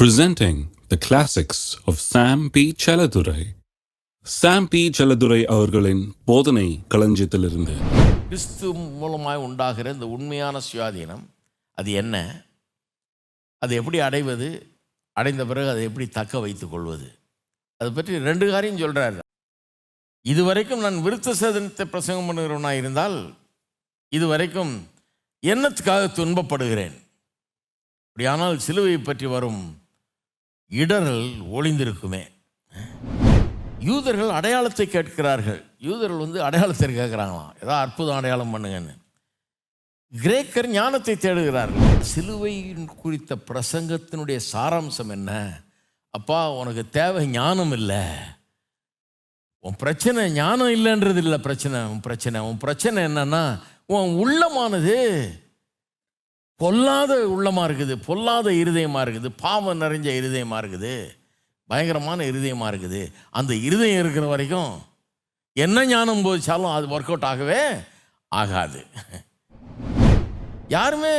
presenting the classics of Sam P. Chaladurai. Sam P. Chaladurai அவர்களின் போதனை களஞ்சியத்திலிருந்து கிறிஸ்து மூலமாய் உண்டாகிற இந்த உண்மையான சுயாதீனம் அது என்ன அது எப்படி அடைவது அடைந்த பிறகு அதை எப்படி தக்க வைத்துக் கொள்வது அதை பற்றி ரெண்டு காரியம் சொல்கிறார் இதுவரைக்கும் நான் விருத்த சேதனத்தை பிரசங்கம் பண்ணுகிறவனாக இருந்தால் இதுவரைக்கும் என்னத்துக்காக துன்பப்படுகிறேன் அப்படியானால் சிலுவையை பற்றி வரும் இடரல் ஒளிந்திருக்குமே. யூதர்கள் அடையாளத்தை கேட்கிறார்கள். யூதர்கள் வந்து அடையாளத்தை கேட்குறாங்களாம். ஏதோ அற்புதம் அடையாளம் பண்ணுங்கன்னு. கிரேக்கர் ஞானத்தை தேடுகிறார்கள். சிலுவையின் குறித்த பிரசங்கத்தினுடைய சாராம்சம் என்ன? அப்பா உனக்கு தேவை ஞானம் இல்லை. உன் பிரச்சனை ஞானம் இல்லைன்றது இல்லை பிரச்சனை. உன் பிரச்சனை உன் பிரச்சனை என்னன்னா உன் உள்ளமானது பொல்லாத உள்ளமாக இருக்குது பொல்லாத இருதயமாக இருக்குது பாவம் நிறைஞ்ச இருதயமாக இருக்குது பயங்கரமான இருதயமாக இருக்குது. அந்த இருதயம் இருக்கிற வரைக்கும் என்ன ஞானம் போதிச்சாலும் அது ஒர்க் அவுட் ஆகவே ஆகாது. யாருமே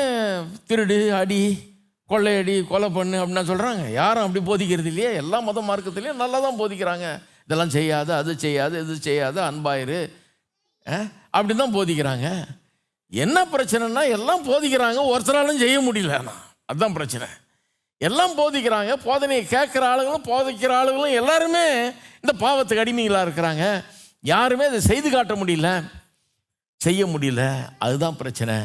திருடு அடி கொள்ளையடி கொலை பண்ணு அப்படின்னா சொல்கிறாங்க யாரும் அப்படி போதிக்கிறது இல்லையே. எல்லா மத மார்க்கத்துலேயும் நல்லா தான் போதிக்கிறாங்க. இதெல்லாம் செய்யாது அது செய்யாது இது செய்யாது அன்பாயிரு அப்படி தான் போதிக்கிறாங்க. என்ன பிரச்சனைனா எல்லாம் போதிக்கிறாங்க ஒருத்தராலும் செய்ய முடியல. அதுதான் பிரச்சனை. எல்லாம் போதிக்கிறாங்க போதனையை கேட்குற ஆளுங்களும் போதிக்கிற ஆளுங்களும் எல்லாருமே இந்த பாவத்துக்கு அடிமைகளாக இருக்கிறாங்க. யாருமே அதை செய்து காட்ட முடியல. செய்ய முடியல. அதுதான் பிரச்சனை.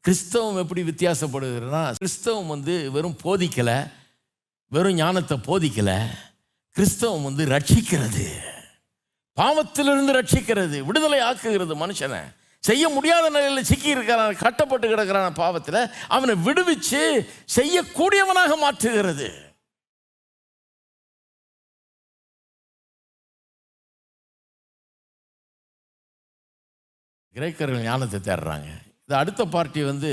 கிறிஸ்தவம் எப்படி வித்தியாசப்படுகிறதுனா கிறிஸ்தவம் வந்து வெறும் போதிக்கலை வெறும் ஞானத்தை போதிக்கலை. கிறிஸ்தவம் வந்து ரட்சிக்கிறது. பாவத்திலிருந்து ரட்சிக்கிறது விடுதலை ஆக்குகிறது மனுஷனை. செய்ய முடியாத நிலையில் சிக்கி இருக்கிறான் கட்டப்பட்டு கிடக்கிறான் பாவத்தில். அவனை விடுவிச்சு செய்யக்கூடியவனாக மாற்றுகிறது. கிரேக்கர்கள் ஞானத்தை தேடுறாங்க. இது அடுத்த பார்ட்டி வந்து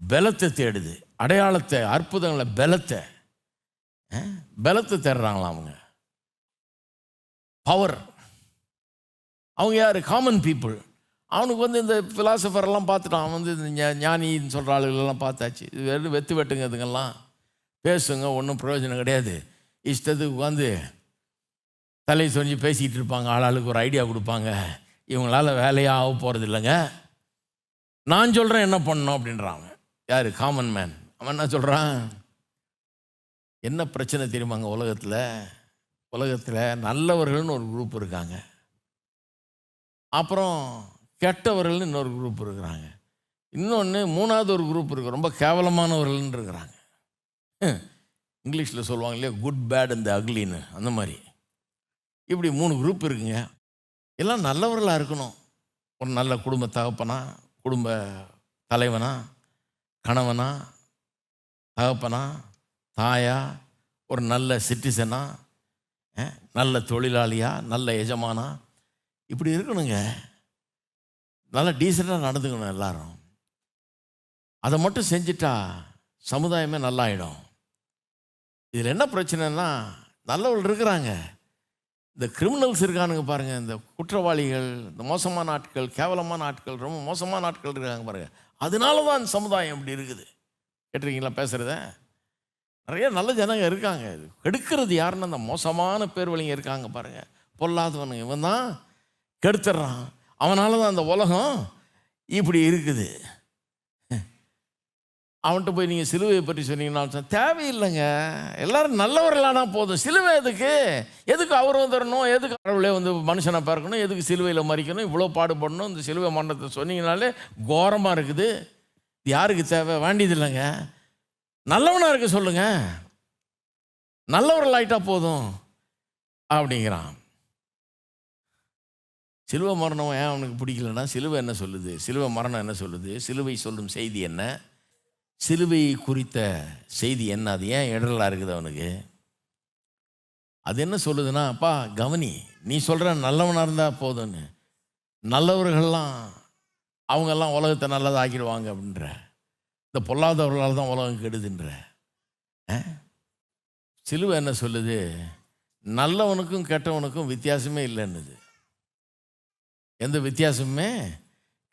பலத்தை தேடுது. அடையாளத்தை அற்புதங்களை பலத்தை. பலத்தை தேடுறாங்களா அவங்க. பவர் அவங்க யார்? காமன் பீப்புள் அவனுக்கு வந்து இந்த ஃபிலாசபரெல்லாம் பார்த்துட்டான். அவன் வந்து இந்த ஞானின்னு சொல்கிற ஆளுகளெல்லாம் பார்த்தாச்சு. இது வெறும் வெத்து வெட்டுங்க இதுங்கெல்லாம். பேசுங்க ஒன்றும் பிரயோஜனம் கிடையாது. இஷ்டத்துக்கு உட்காந்து தலையை சொரிஞ்சு பேசிக்கிட்டு இருப்பாங்க. ஆளாளுக்கு ஒரு ஐடியா கொடுப்பாங்க. இவங்களால வேலையாக ஆக போகிறது இல்லைங்க. நான் சொல்கிறேன் என்ன பண்ணணும் அப்படின்றாங்க யார்? காமன் மேன் அவன் என்ன சொல்கிறான் என்ன பிரச்சனை தெரியுமாங்க உலகத்தில்? உலகத்தில் நல்லவர்கள்னு ஒரு குரூப் இருக்காங்க. அப்புறம் கெட்டவர்கள்னு இன்னொரு குரூப் இருக்கிறாங்க. இன்னொன்று மூணாவது ஒரு குரூப் இருக்கு. ரொம்ப கேவலமானவர்கள்னு இருக்கிறாங்க. இங்கிலீஷில் சொல்லுவாங்க இல்லையா? குட் பேட் இந்த அக்லின்னு அந்த மாதிரி. இப்படி மூணு குரூப் இருக்குங்க. எல்லாம் நல்லவர்களாக இருக்கணும். ஒரு நல்ல குடும்ப தகப்பனா குடும்ப தலைவனா கணவனா தகப்பனா தாயா ஒரு நல்ல சிட்டிசனா நல்ல தொழிலாளியா நல்ல எஜமானா இப்படி இருக்கணுங்க. நல்லா டீசெண்டாக நடந்துக்கணும் எல்லாரும். அதை மட்டும் செஞ்சிட்டா சமுதாயமே நல்லாயிடும். இதில் என்ன பிரச்சனைனா நல்லவர்கள் இருக்கிறாங்க. இந்த கிரிமினல்ஸ் இருக்கானுங்க பாருங்கள் இந்த குற்றவாளிகள் இந்த மோசமான ஆட்கள் கேவலமான ஆட்கள் ரொம்ப மோசமான ஆட்கள் இருக்காங்க பாருங்கள் அதனால தான் இந்த சமுதாயம் இப்படி இருக்குது. கேட்டிருக்கீங்களா பேசுகிறத நிறைய நல்ல ஜனங்க இருக்காங்க. இது கெடுக்கிறது யாருன்னு அந்த மோசமான பேர் வழிங்க இருக்காங்க பாருங்கள் பொல்லாதவனுங்க. இவன் தான் கெடுத்துட்றான் அவனால தான் அந்த உலகம் இப்படி இருக்குது. அவன்கிட்ட போய் நீங்கள் சிலுவையை பற்றி சொன்னீங்கன்னா தேவையில்லைங்க. எல்லாரும் நல்லவர்களானா போதும். சிலுவை எதுக்கு? எதுக்கு அவர் வந்துடணும் எதுக்கு கடவுளே வந்து மனுஷனை பார்க்கணும்? எதுக்கு சிலுவையில் மறிக்கணும்? இவ்வளோ பாடுபடணும். இந்த சிலுவை மண்டலத்தை சொன்னீங்கனாலே கோரமாக இருக்குது. யாருக்கு தேவை? வேண்டியது இல்லைங்க. நல்லவனாக இருக்க சொல்லுங்கள் நல்லவர்கள் ஆயிட்டா போதும். அப்படிங்கிறான். சிலுவை மரணம் ஏன் அவனுக்கு பிடிக்கலன்னா சிலுவை என்ன சொல்லுது? சிலுவை மரணம் என்ன சொல்லுது? சிலுவை சொல்லும் செய்தி என்ன? சிலுவை குறித்த செய்தி என்ன? அது ஏன் இடரலாக இருக்குது அவனுக்கு? அது என்ன சொல்லுதுன்னா அப்பா கவனி நீ சொல்கிற நல்லவனாக இருந்தால் போதும்னு. நல்லவர்கள்லாம் அவங்கெல்லாம் உலகத்தை நல்லதாக ஆக்கிடுவாங்க அப்படின்ற. இந்த பொல்லாதவர்களால் தான் உலகம் கெடுதுன்ற. சிலுவை என்ன சொல்லுது? நல்லவனுக்கும் கெட்டவனுக்கும் வித்தியாசமே இல்லைன்னுது. எந்த வித்தியாசமுமே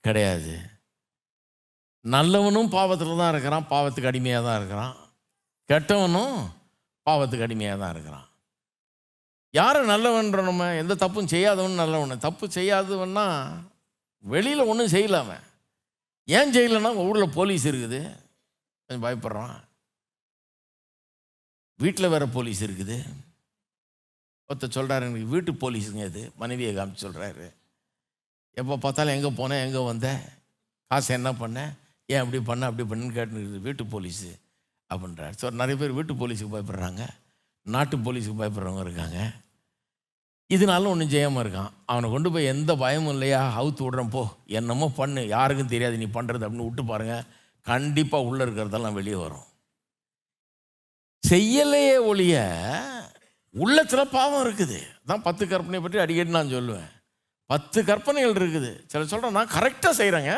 கிடையாது. நல்லவனும் பாவத்தில் தான் இருக்கிறான் பாவத்துக்கு அடிமையாக தான் இருக்கிறான். கெட்டவனும் பாவத்துக்கு அடிமையாக தான் இருக்கிறான். யாரை நல்லவன்ற நம்ம எந்த தப்பும் செய்யாதவன் நல்லவன். தப்பு செய்யாதவன்னா வெளியில் ஒன்றும் செய்யல ஏன் செய்யலைன்னா ஊரில் போலீஸ் இருக்குது. கொஞ்சம் பயப்படுறான். வீட்டில் வேறு போலீஸ் இருக்குது. ஒருத்தர் சொல்கிறாரு எனக்கு வீட்டு போலீஸுங்க இது. மனைவியை காமிச்சு சொல்கிறாரு எப்போ பார்த்தாலும் எங்கே போனேன் எங்கே வந்தேன் காசு என்ன பண்ணேன் ஏன் அப்படி பண்ண அப்படி பண்ணுன்னு கேட்டு வீட்டு போலீஸு அப்படின்றார். ஸோ நிறைய பேர் வீட்டு போலீஸுக்கு பயப்படுறாங்க. நாட்டு போலீஸுக்கு பயப்படுறவங்க இருக்காங்க. இதனால ஒன்றும் ஜெயமாக இருக்கான். அவனை கொண்டு போய் எந்த பயமும் இல்லையா? அவுத்து விடுறேன் போ. என்னமோ பண்ணு. யாருக்கும் தெரியாது நீ பண்ணுறது அப்படின்னு விட்டு பாருங்க. கண்டிப்பாக உள்ளே இருக்கிறதெல்லாம் வெளியே வரும். செய்யலையே ஒழிய உள்ளத்தில் பாவம் இருக்குது. தான் பத்து கற்பனை பற்றி அடிக்கடி நான் சொல்லுவேன். பத்து கற்பனைகள் இருக்குது. சில சொல்கிறேன் நான் கரெக்டாக செய்கிறேங்க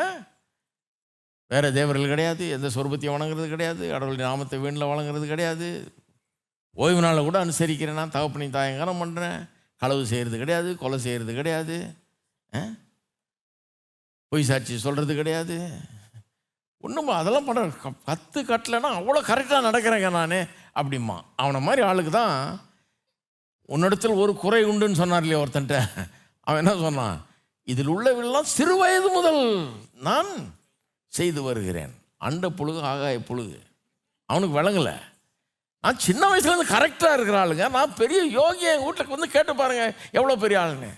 வேறு தேவர்கள் கிடையாது எந்த சொருபத்தையும் வணங்குறது கிடையாது கடவுளுடைய நாமத்தை வீணில் வழங்குறது கிடையாது. ஓய்வு நாளில் கூட அனுசரிக்கிறேன் நான் தகப்பனை தாயங்காரம் பண்ணுறேன் களவு செய்கிறது கிடையாது கொலை செய்கிறது கிடையாது ஆ? பொய் சாட்சி சொல்கிறது கிடையாது. ஒன்றும் அதெல்லாம் பண்ண பத்து கட்டலைன்னா அவ்வளோ கரெக்டாக நடக்கிறேங்க நான் அப்படிம்மா. அவனை மாதிரி ஆளுக்கு தான் உன்னிடத்தில் ஒரு குறை உண்டுன்னு சொன்னார் இல்லையா ஒருத்தன்ட்ட? அவன் என்ன சொன்னான்? இதில் உள்ளவெல்லாம் சிறு வயது முதல் நான் செய்து வருகிறேன். அண்ட புழுகு ஆகாய புழுகு. அவனுக்கு விளங்கலை. நான் சின்ன வயசுலேருந்து கரெக்டாக இருக்கிற ஆளுங்க. நான் பெரிய யோகி என் வீட்டுக்கு வந்து கேட்டு பாருங்கள் எவ்வளோ பெரிய ஆளுங்க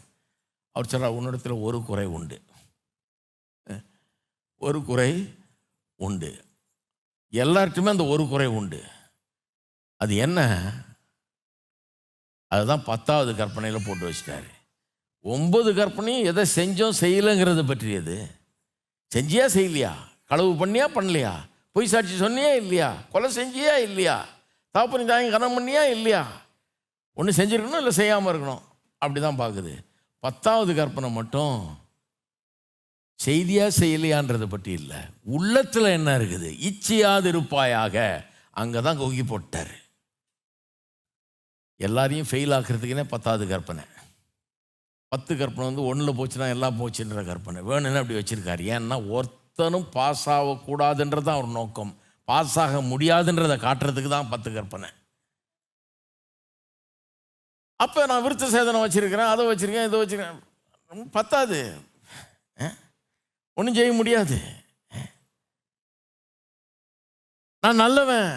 அவர் சொல்கிறார் உன்னிடத்தில் ஒரு குறை உண்டு. ஒரு குறை உண்டு. எல்லார்ட்டுமே அந்த ஒரு குறை உண்டு. அது என்ன? அதுதான் பத்தாவது கற்பனையில் போட்டு வச்சிட்டாரு. ஒன்பது கற்பனையும் எதை செஞ்சோம் செய்யலைங்கிறத பற்றியது. செஞ்சியா செய்யலையா? களவு பண்ணியா பண்ணலையா? பொய் சாட்சி சொன்னியா இல்லையா? கொலை செஞ்சியா இல்லையா? தாப்பனி தாயம் கனம் பண்ணியா இல்லையா? ஒன்று செஞ்சுருக்கணும் இல்லை செய்யாமல் இருக்கணும். அப்படி தான் பார்க்குது பத்தாவது கற்பனை மட்டும் செய்தியாக செய்யலையான்றதை பற்றி இல்லை. உள்ளத்தில் என்ன இருக்குது? இச்சையாது இருப்பாயாக அங்கே தான் கொகி போட்டார். எல்லாரையும் ஃபெயில் ஆக்குறதுக்குனே பத்தாவது கற்பனை. பத்து கற்பனை வந்து ஒன்றில் போச்சுன்னா எல்லாம் போச்சுன்ற கற்பனை. வேணும்னு அப்படி வச்சுருக்காரு. ஏன்னா ஒருத்தனும் பாஸ் ஆகக்கூடாதுன்றது தான் அவர் நோக்கம். பாஸ் ஆக முடியாதுன்றதை காட்டுறதுக்கு தான் பத்து கற்பனை. அப்போ நான் விருத்த சேதனம் வச்சுருக்கிறேன் அதை வச்சுருக்கேன் இதை வச்சுருக்கேன். பத்தாது. ஒன்றும் செய்ய முடியாது. நான் நல்லவன்.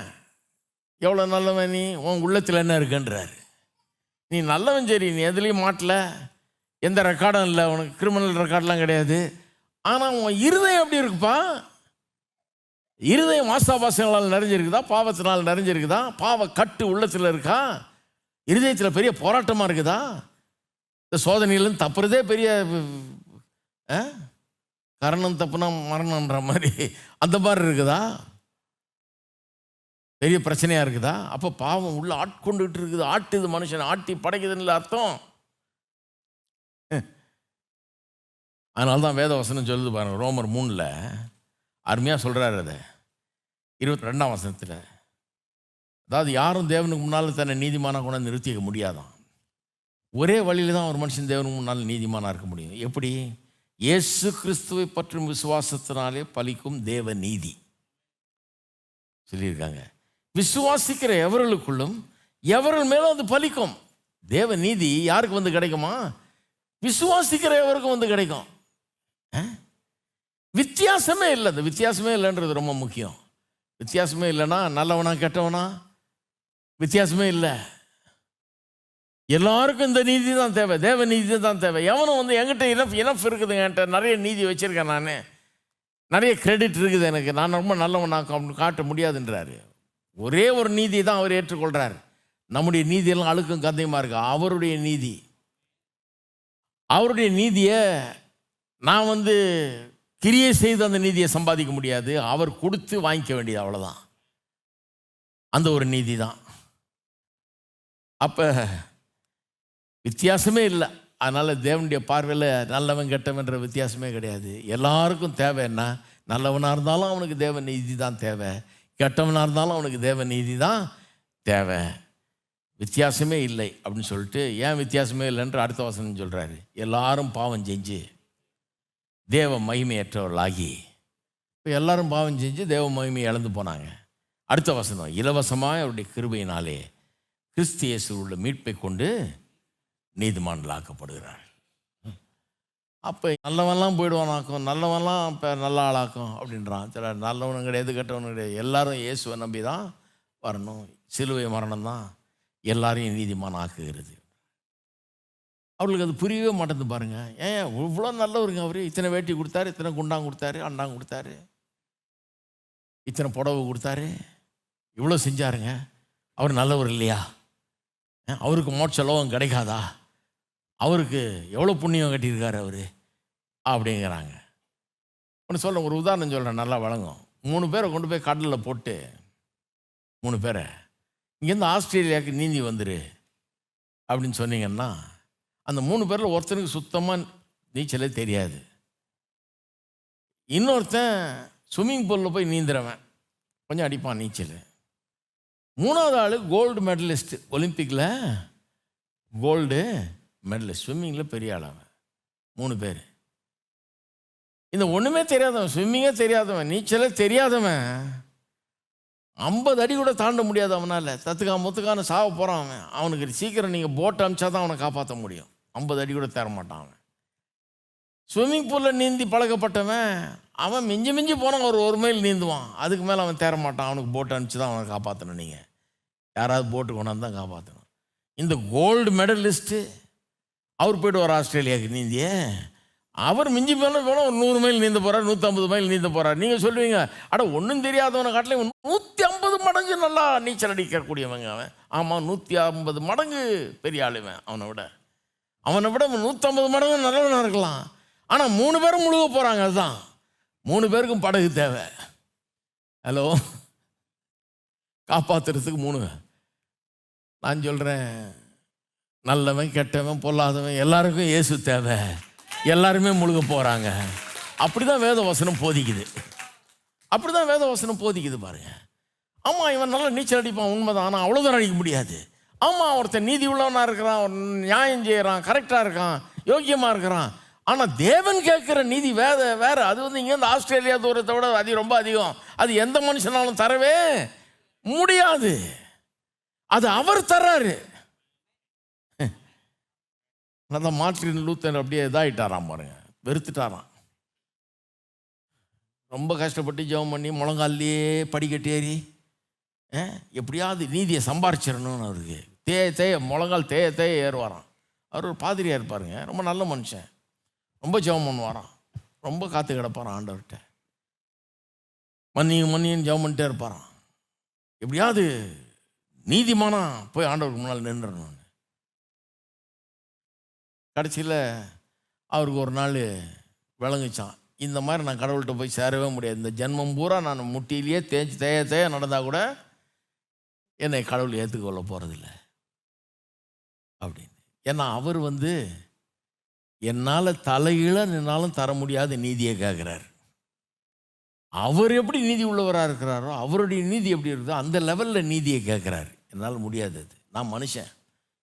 எவ்வளோ நல்லவன் நீ? உன் உள்ளத்தில் என்ன இருக்குன்றாரு. நீ நல்லவன் சரி நீ எதுலேயும் மாட்டல. எந்த ரெக்கார்டும் இல்லை உனக்கு கிரிமினல் ரெக்கார்ட்லாம் கிடையாது. ஆனால் உன் இருதயம் எப்படி இருக்குப்பா? இருதயம் வாசாபாசங்களால் நிறைஞ்சிருக்குதா? பாவத்தினால் நிறைஞ்சிருக்குதா? பாவ கட்டு உள்ளத்தில் இருக்கா? இருதயத்தில் பெரிய போராட்டமாக இருக்குதா? இந்த சோதனையிலேருந்து தப்புறதே பெரிய ஆ? கரணம் தப்புனா மரணன்ற மாதிரி. அந்த மாதிரி இருக்குதா? பெரிய பிரச்சனையாக இருக்குதா? அப்போ பாவம் உள்ள ஆட்கொண்டுகிட்டு இருக்குது. ஆட்டுது மனுஷன். ஆட்டி படைக்குதுன்னு அர்த்தம். அதனால தான் வேதவசனம் சொல்லுது பாருங்க ரோமர் மூணில் அருமையாக சொல்கிறாரு அதை. இருபத்தி ரெண்டாம் வசனத்தில். அதாவது யாரும் தேவனுக்கு முன்னால் தன்னை நீதிமானாக கொண்டு நிறுத்திக்க முடியாதான். ஒரே வழியில் தான் ஒரு மனுஷன் தேவனுக்கு முன்னால் நீதிமானாக இருக்க முடியும். எப்படி? இயேசு கிறிஸ்துவை பற்றும் விசுவாசத்தினாலே பலிக்கும் தேவ நீதி. சொல்லியிருக்காங்க. விசுவாசிக்கிற எவர்களுக்குள்ளும் எவர்கள் மேலும் அது பலிக்கும்? தேவ நீதி யாருக்கு வந்து கிடைக்குமா? விசுவாசிக்கிற எவருக்கும் வந்து கிடைக்கும். வித்தியாசமே இல்லை. அந்த வித்தியாசமே இல்லைன்றது ரொம்ப முக்கியம். வித்தியாசமே இல்லைன்னா நல்லவனா கெட்டவனா? வித்தியாசமே இல்லை. எல்லாருக்கும் இந்த நீதி தான் தேவை. தேவ நீதி தான் தேவை. எவனும் வந்து என்கிட்ட இனஃப் இனஃப் இருக்குதுங்க என்கிட்ட. நிறைய நீதி வச்சுருக்கேன் நான். நிறைய கிரெடிட் இருக்குது எனக்கு. நான் ரொம்ப நல்லவனாக கா- காட்ட முடியாதுன்றாரு. ஒரே ஒரு நீதி தான் அவர் ஏற்றுக்கொள்கிறார் நம்முடைய நீதியெல்லாம் அழுக்கும் கந்தையுமா இருக்கு? அவருடைய நீதி. அவருடைய நீதியை நான் வந்து கிரியை செய்து அந்த நீதியை சம்பாதிக்க முடியாது. அவர் கொடுத்து வாங்கிக்க வேண்டியது அவ்வளோதான் அந்த ஒரு நீதி தான் அப்போ வித்தியாசமே இல்லை. அதனால் தேவனுடைய பார்வையில் நல்லவன் கெட்டவன்ற வித்தியாசமே கிடையாது. எல்லாருக்கும் தேவை என்ன? நல்லவனாக இருந்தாலும் அவனுக்கு தேவ நீதி தான் தேவை. கெட்டவனாக இருந்தாலும் அவனுக்கு தேவ நீதி தான் தேவை. வித்தியாசமே இல்லை அப்படின்னு சொல்லிட்டு ஏன் வித்தியாசமே இல்லைன்ற அடுத்த வசனம் சொல்கிறாரு எல்லாரும் பாவம் செஞ்சு தேவ மகிமையற்றவர்களாகி இப்போ எல்லாரும் பாவம் செஞ்சு தேவ மகிமையை இழந்து போனாங்க. அடுத்த வசனம் இலவசமாக அவருடைய கிருபையினாலே கிறிஸ்து இயேசு உள்ள மீட்பை கொண்டு நீதிமான்களாக்கப்படுகிறார் அப்போ நல்லவன்லாம் போயிடுவானாக்கும் நல்லவன்லாம் இப்போ நல்ல ஆளாக்கும் அப்படின்றான். சில நல்லவனும் கிடையாது கெட்டவனும் கிடையாது. எல்லாரும் இயேசுவை நம்பி தான் வரணும். சிலுவை மரணம் தான் எல்லாரையும் நீதிமான் ஆக்குகிறது அவர்களுக்கு அது புரியவே மாட்டேங்குது பாருங்க. ஏன்? இவ்வளோ நல்லவருங்க அவர். இத்தனை வேட்டி கொடுத்தாரு இத்தனை குண்டாங்க கொடுத்தாரு அண்டாங்க கொடுத்தாரு. இத்தனை புடவை கொடுத்தாரு. இவ்வளோ செஞ்சாருங்க. அவர் நல்லவர் இல்லையா? ஏன், அவருக்கு மோட்ச லோகம் கிடைக்காதா? அவருக்கு எவ்வளோ புண்ணியம் கட்டியிருக்காரு அவர்? அப்படிங்கிறாங்க. ஒன்று சொல்ல ஒரு உதாரணம் சொல்கிறேன் நல்லா வழங்கும். மூணு பேரை கொண்டு போய் கடலில் போட்டு மூணு பேரை இங்கேருந்து ஆஸ்திரேலியாவுக்கு நீந்தி வந்துரு அப்படின்னு சொன்னீங்கன்னா அந்த மூணு பேரில் ஒருத்தனுக்கு சுத்தமாக நீச்சலே தெரியாது. இன்னொருத்தன் ஸ்விம்மிங் பூலில் போய் நீந்துறவன். கொஞ்சம் அடிப்பான் நீச்சல். மூணாவது ஆள் கோல்டு மெடலிஸ்ட் ஒலிம்பிக்கில் கோல்டு மெடலிஸ்ட் ஸ்விம்மிங்கில் பெரிய ஆள் அவன். மூணு பேர். இந்த ஒன்றுமே தெரியாதவன் ஸ்விம்மிங்கே தெரியாதவன் நீச்சலே தெரியாதவன். ஐம்பது அடி கூட தாண்ட முடியாது அவனால். தத்துக்கா முத்துக்கான சாவ போகிறான் அவன். அவனுக்கு சீக்கிரம் நீங்கள் போட் அமிச்சா தான் அவனை காப்பாற்ற முடியும். ஐம்பது அடி கூட தர மாட்டான் அவன். ஸ்விம்மிங் பூலில் நீந்தி பழக்கப்பட்டவன் அவன் மிஞ்சி மிஞ்சி போனால் ஒரு ஒரு மைல் நீந்துவான். அதுக்கு மேலே அவன் தேர மாட்டான். அவனுக்கு போட்டு அனுப்பிச்சு தான் அவனை காப்பாற்றணும் நீங்கள் யாராவது போட்டு கொண்டாந்து தான் காப்பாற்றணும் இந்த கோல்டு மெடலிஸ்ட்டு அவர் போய்ட்டு வர ஆஸ்திரேலியாவுக்கு நீந்திய. அவர் மிஞ்சி போனால் போனால் ஒரு நூறு மைல் நீந்த போகிறார் நூற்றம்பது மைல் நீந்த போகிறார் நீங்கள் சொல்லுவீங்க அட ஒன்றும் தெரியாதவனை காட்டிலும் நூற்றி ஐம்பது மடங்கு நல்லா நீச்சல் அடிக்கக்கூடியவங்க அவன். ஆமாம் நூற்றி ஐம்பது மடங்கு பெரிய ஆளுவன் அவனை விட. அவனை விட நூற்றம்பது மடங்கு நல்லவனாக இருக்கலாம். ஆனால் மூணு பேரும் முழுக போகிறாங்க அதுதான். மூணு பேருக்கும் படகு தேவை. ஹலோ காப்பாற்றுறதுக்கு மூணு. நான் சொல்கிறேன் நல்லவன் கெட்டவன் பொல்லாதவன் எல்லாருக்கும் இயேசு தேவை. எல்லாருமே முழுக போகிறாங்க அப்படி தான் வேத வசனம் போதிக்குது. அப்படி தான் வேத வசனம் போதிக்குது பாருங்கள் ஆமாம் இவன் நல்லா நீச்சல் அடிப்பான் உண்மைதான் ஆனால் அவ்வளோதான் அடிக்க முடியாது. ஆமாம் ஒருத்தன் நீதி உள்ளவனாக இருக்கிறான் நியாயம் செய்கிறான் கரெக்டாக இருக்கான் யோக்கியமாக இருக்கிறான். ஆனால் தேவன் கேட்குற நீதி வேற வேறு. அது வந்து இங்கேருந்து ஆஸ்திரேலியா தூரத்தை விட அது ரொம்ப அதிகம். அது எந்த மனுஷனாலும் தரவே முடியாது. அது அவர் தர்றாரு. அதான் மார்ட்டின் லூத்தர் அப்படியே இதாகிட்டாராம் பாருங்க. வெறுத்துட்டாராம். ரொம்ப கஷ்டப்பட்டு ஜெபம் பண்ணி முழங்கால்லையே படிக்கட்டேறி எப்படியாவது நீதியை சம்பாரிச்சிடணும்னு அவருக்கு. தேய தேய முழங்கால் தேய தேய ஏறுவாராம். அவர் ஒரு பாதிரியாக இருப்பாருங்க. ரொம்ப நல்ல மனுஷன். ரொம்ப ஜெபம் பண்ணுவாராம். ரொம்ப காத்து கிடப்பாராம் ஆண்டவர்கிட்ட. மன்னியும் மன்னியும் ஜெபம் பண்ணிட்டே இருப்பாராம். எப்படியாவது நீதிமானா போய் ஆண்டவருக்கு முன்னால் நின்றுடணும்னு கடைசியில் அவருக்கு ஒரு நாள் விளங்குச்சான். இந்த மாதிரி நான் கடவுள்கிட்ட போய் சேரவே முடியாது. இந்த ஜென்மம் பூரா நான் முட்டியிலேயே தேய்ச்சி தேய தேய நடந்தால் கூட என்னை கடவுள் ஏற்றுக்கொள்ள போகிறதில்ல அப்படின்னு. ஏன்னா அவர் வந்து என்னால் தலையில நின்னாலும் தர முடியாத நீதியை கேட்குறாரு அவர் எப்படி நீதி உள்ளவராக இருக்கிறாரோ அவருடைய நீதி எப்படி இருக்குதோ அந்த லெவலில் நீதியை கேட்குறாரு என்னால் முடியாது அது. நான் மனுஷன்.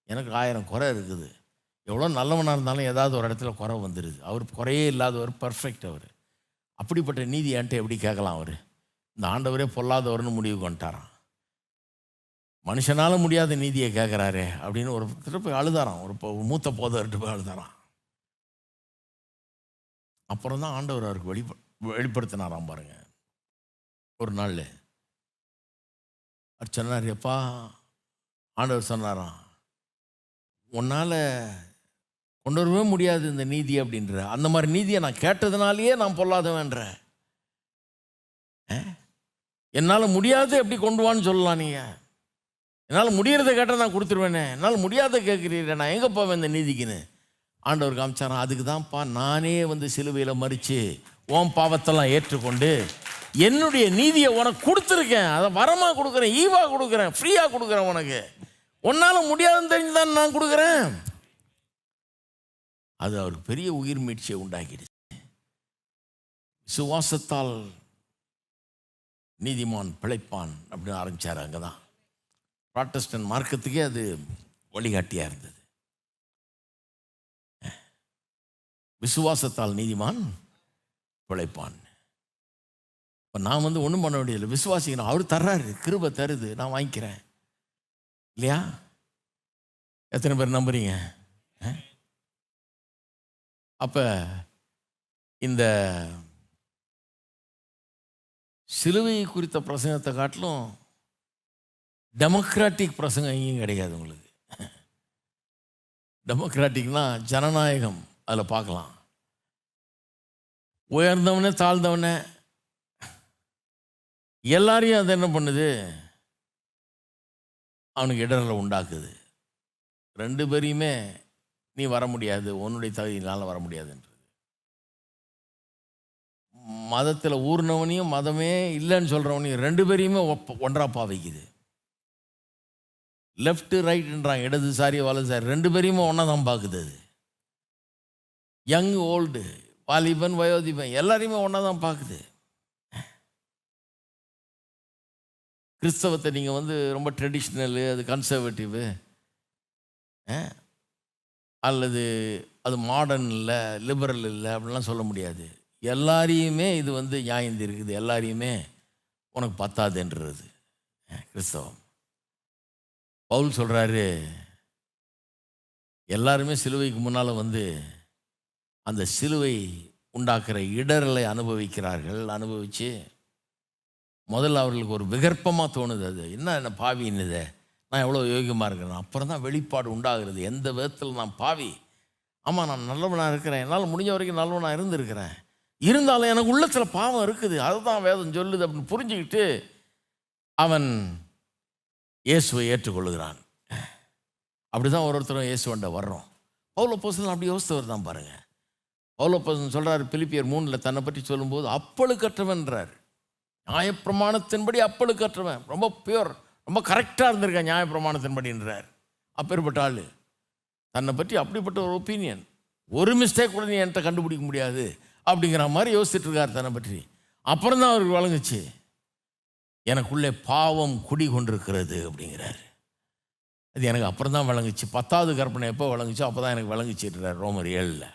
எனக்கு ஆயிரம் குறை இருக்குது. எவ்வளோ நல்லவனாக இருந்தாலும் ஏதாவது ஒரு இடத்துல குறை வந்துடுது அவர் குறையே இல்லாதவர் பர்ஃபெக்ட் அவர். அப்படிப்பட்ட நீதி என்கிட்ட எப்படி கேட்கலாம் அவர்? இந்த ஆண்டவரே பொல்லாதவர்னு முடிவு கொண்டாரான் மனுஷனால முடியாத நீதியை கேட்குறாரே அப்படின்னு ஒரு திருப்பி அழுதாராம். ஒரு மூத்த போதர்கிட்ட போய் அழுதாராம். அப்புறம் தான் ஆண்டவர் அவருக்கு வெளிப்ப வெளிப்படுத்தினாராம் பாருங்க. ஒரு நாள் அவர் சொன்னார் எப்பா ஆண்டவர் சொன்னாராம் உன்னால் கொண்டு வரவே முடியாது இந்த நீதி அப்படின்ற. அந்த மாதிரி நீதியை நான் கேட்டதுனாலேயே நான் பொல்லாதவன்ற. என்னால் முடியாது எப்படி கொண்டு வான்னு சொல்லலாம் நீங்கள் என்னால் முடியறதை கேட்டால் நான் கொடுத்துருவேனே. என்னால் முடியாத கேட்குறீங்க நான் எங்கே போவேன் இந்த நீதிக்குன்னு? ஆண்டவர் காமிச்சாராம் அதுக்கு தான்ப்பா நானே வந்து சிலுவையில் மறித்து ஓம் பாவத்தெல்லாம் ஏற்றுக்கொண்டு என்னுடைய நீதியை உனக்கு கொடுத்துருக்கேன். அதை வரமாக கொடுக்குறேன் ஈவாக கொடுக்குறேன் ஃப்ரீயாக கொடுக்குறேன் உனக்கு. உன்னால் முடியாதுன்னு தெரிஞ்சு தான் நான் கொடுக்குறேன். அது அவருக்கு பெரிய உயிர் மீட்சியை உண்டாக்கிடுச்சு. சுவாசத்தால் நீதிமான் பிழைப்பான் அப்படின்னு ஆரம்பிச்சார் அங்கே தான் ப்ராட்டஸ்டன் மார்க்கத்துக்கே அது வழிகாட்டியாக இருந்தது. விசுவாசத்தால் நீதிமான் பிழைப்பான். இப்போ நான் வந்து ஒன்றும் பண்ண முடியல விசுவாசிக்கணும் அவர் தர்றாரு கிருபை தருது நான் வாங்கிக்கிறேன். இல்லையா? எத்தனை பேர் நம்புறீங்க? அப்போ இந்த சிலுவை குறித்த பிரசங்கத்தை காட்டிலும் டெமோக்ராட்டிக் பிரசங்கம் எங்கேயும் கிடையாது உங்களுக்கு. டெமோக்ராட்டிக்னா ஜனநாயகம் அதில் பார்க்கலாம். உயர்ந்தவனே தாழ்ந்தவனே. எல்லாரையும் அது என்ன பண்ணுது? அவனுக்கு இடரலை உண்டாக்குது. ரெண்டு பேரையுமே நீ வர முடியாது உன்னுடைய தகுதியினால் வர முடியாதுன்றது. மதத்தில் ஊர்னவனையும் மதமே இல்லைன்னு சொல்கிறவனையும் ரெண்டு பேரையுமே ஒப்ப வைக்குது பாவைக்குது இடது ரைட்டுன்றான் இடதுசாரி வலதுசாரி ரெண்டு பேரையுமே ஒன்றா தான் பார்க்குது அது. யங் ஓல்டு வாலிபன் வயோதிபன் எல்லாரையுமே ஒன்றா தான் பார்க்குது. கிறிஸ்தவத்தை நீங்கள் வந்து ரொம்ப ட்ரெடிஷ்னலு அது கன்சர்வேட்டிவு அல்லது அது மாடர்ன் இல்லை லிபரல் இல்லை அப்படிலாம் சொல்ல முடியாது. எல்லாரையுமே இது வந்து நியாயந்திருக்குது எல்லாரையுமே உனக்கு பத்தாதுன்றது. கிறிஸ்தவம். பவுல் சொல்கிறாரு எல்லாருமே சிலுவைக்கு முன்னால் வந்து அந்த சிலுவை உண்டாக்குற இடரலை அனுபவிக்கிறார்கள். அனுபவித்து முதல்ல அவர்களுக்கு ஒரு விகற்பமாக தோணுது அது. என்ன என்ன பாவி என்னது நான் எவ்வளோ யோகியமாக இருக்கிறேன் அப்புறம் தான் வெளிப்பாடு உண்டாகிறது. எந்த விதத்தில் நான் பாவி? ஆமாம் நான் நல்லவனாக இருக்கிறேன். என்னால் முடிஞ்ச வரைக்கும் நல்லவனாக இருந்திருக்கிறேன். இருந்தாலும் எனக்கு உள்ளத்தில் பாவம் இருக்குது. அதுதான் வேதம் சொல்லுது அப்படின்னு புரிஞ்சுக்கிட்டு அவன் இயேசுவை ஏற்றுக்கொள்கிறான். அப்படி தான் ஒரு ஒருத்தரும் இயேசுவண்ட வர்றோம். அவ்வளோ போசன் அப்படி யோசித்தவர் தான் பாருங்கள் அவ்வளோ போசன் சொல்கிறார் பிலிப்பியர் மூணில் தன்னை பற்றி சொல்லும்போது அப்பழுக்கற்றவன்றார் நியாயப்பிரமாணத்தின்படி அப்பழுக்கற்றவன் ரொம்ப பியூர் ரொம்ப கரெக்டாக இருந்திருக்கேன் நியாயப்பிரமாணத்தின்படின்றார். அப்பேற்பட்ட ஆள். தன்னை பற்றி அப்படிப்பட்ட ஒரு ஒப்பீனியன் ஒரு மிஸ்டேக் கூட நீ என்கிட்ட கண்டுபிடிக்க முடியாது. அப்படிங்கிற மாதிரி யோசிச்சுட்டு இருக்கார் தன்னை பற்றி. அப்புறம் தான் அவருக்கு வழங்குச்சு. எனக்குள்ளே பாவம் குடி கொண்டிருக்கிறது அப்படிங்கிறார். அது எனக்கு அப்புறம் தான் விளங்குச்சு. பத்தாவது கற்பனை எப்போ விளங்குச்சோ அப்போ தான் எனக்கு விளங்குச்சிடுறார் ரோமர் ஏழில்.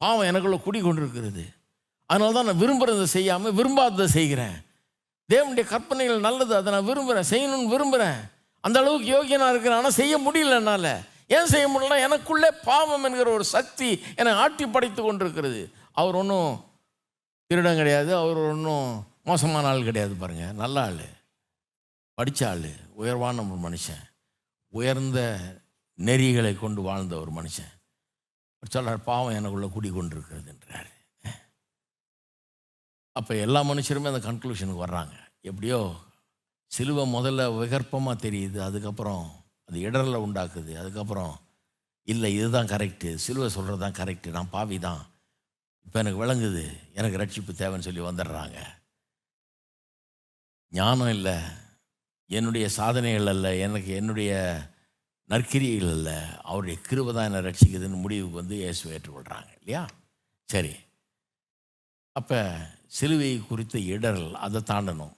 பாவம் எனக்குள்ளே குடி கொண்டிருக்கிறது அதனால தான் நான் விரும்புகிறதை செய்யாமல் விரும்பாததை செய்கிறேன். தேவனுடைய கற்பனைகள் நல்லது அதை நான் விரும்புகிறேன் செய்யணும்னு விரும்புகிறேன் அந்த அளவுக்கு யோகியனாக இருக்கிறேன் ஆனால் செய்ய முடியல என்னால். ஏன் செய்ய முடியல எனக்குள்ளே பாவம் என்கிற ஒரு சக்தி என்னை ஆட்டி படைத்து கொண்டிருக்கிறது. அவர் ஒன்றும் திருடம் கிடையாது அவர் ஒன்றும் மோசமான ஆள் கிடையாது பாருங்கள் நல்ல ஆள். படித்த ஆள். உயர்வான ஒரு மனுஷன். உயர்ந்த நெறிகளை கொண்டு வாழ்ந்த ஒரு மனுஷன். சொல்கிறார் பாவம் எனக்குள்ளே குடி கொண்டிருக்கிறதுன்றார் அப்போ எல்லா மனுஷருமே அந்த கன்க்ளூஷனுக்கு வர்றாங்க. எப்படியோ சிலுவை முதல்ல விகற்பமாக தெரியுது அதுக்கப்புறம் அது இடரில் உண்டாக்குது அதுக்கப்புறம் இல்லை இதுதான் கரெக்டு சிலுவை சொல்கிறது தான் கரெக்டு நான் பாவி தான் இப்போ எனக்கு விளங்குது. எனக்கு ரட்சிப்பு தேவைன்னு சொல்லி வந்துடுறாங்க. ஞானம் இல்லை. என்னுடைய சாதனைகள் அல்ல. எனக்கு என்னுடைய நற்கிரியைகள் அல்ல. அவருடைய கிருபை தான் என்னை ரட்சிக்குதுன்னு முடிவுக்கு வந்து இயேசுவை ஏற்றுக்கொள்கிறாங்க இல்லையா? சரி. அப்போ சிலுவை குறித்த இடரல் அதை தாண்டணும்.